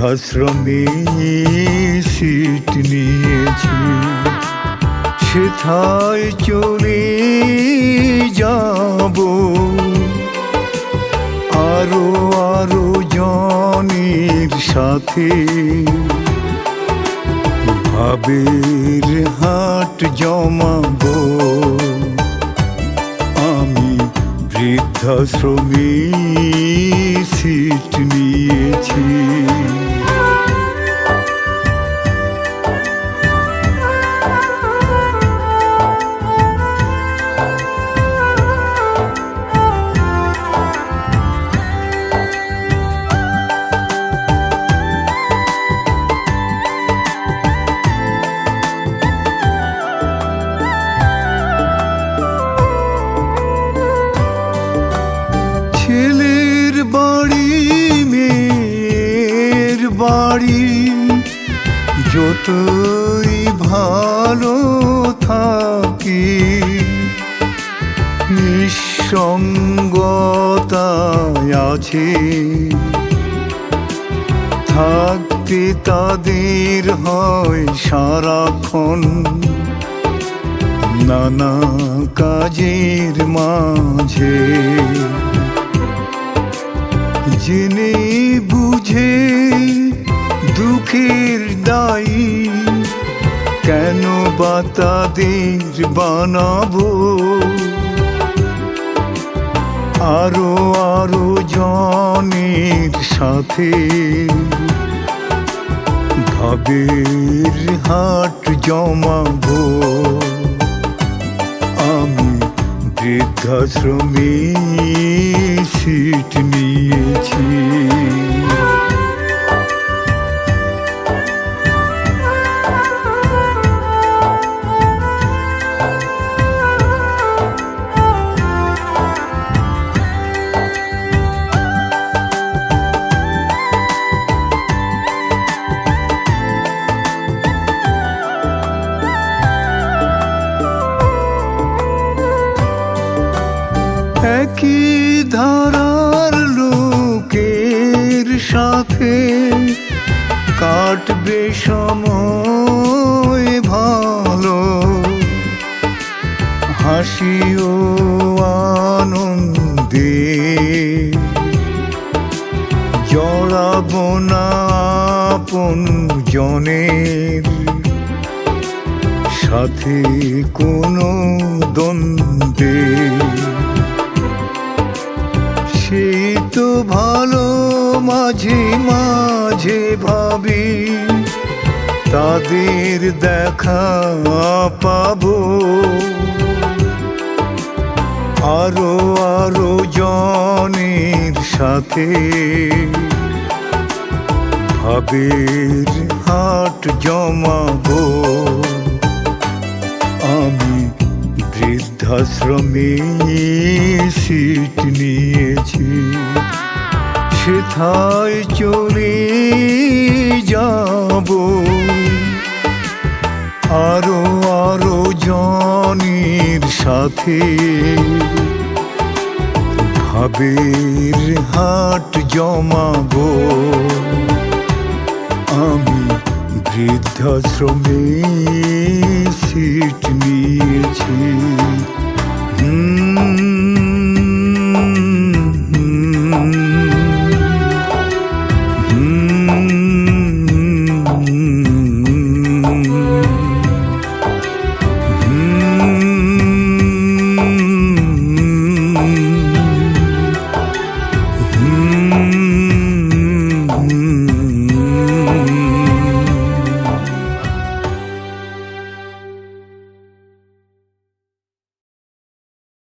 বৃদ্ধাশ্রমে সিট নিয়েছি। সেথায় চলে যাব। আরও আরও জনের সাথে। ভাবের হাট জমাবো। আমি বৃদ্ধাশ্রমে সিট নিয়েছি। বাড়ি, যতই ভালো থাকি, নিঃসঙ্গতায় আছে। থাকতে তাদের হয় সারাক্ষণ। নানা কাজের মাঝে। জেনে বুঝে দুঃখের দায়ী। কেন বা তাদের বানাবো? আরও আরও জনের সাথে ভাবের হাট জমাবো। আমি বৃদ্ধাশ্রমে সিট নিয়েছি। একই ধারার লোকের সাথে কাটবে সময় ভালো? হাসি ও আনন্দে জড়াবো না আপন জনের সাথে কোনো দ্বন্দ্বে। ভালো মাঝে মাঝে ভাবি, তাদের দেখা পাবো। আরও আরও জনের সাথে ভাবের হাট জমাবো। আমি বৃদ্ধাশ্রমে সিট নিয়েছি। কোথায় চলে যাব? আরও আরও জনের সাথে। ভাবের হাট জমাব। আমি বৃদ্ধাশ্রমে সিট নিয়েছি। হুম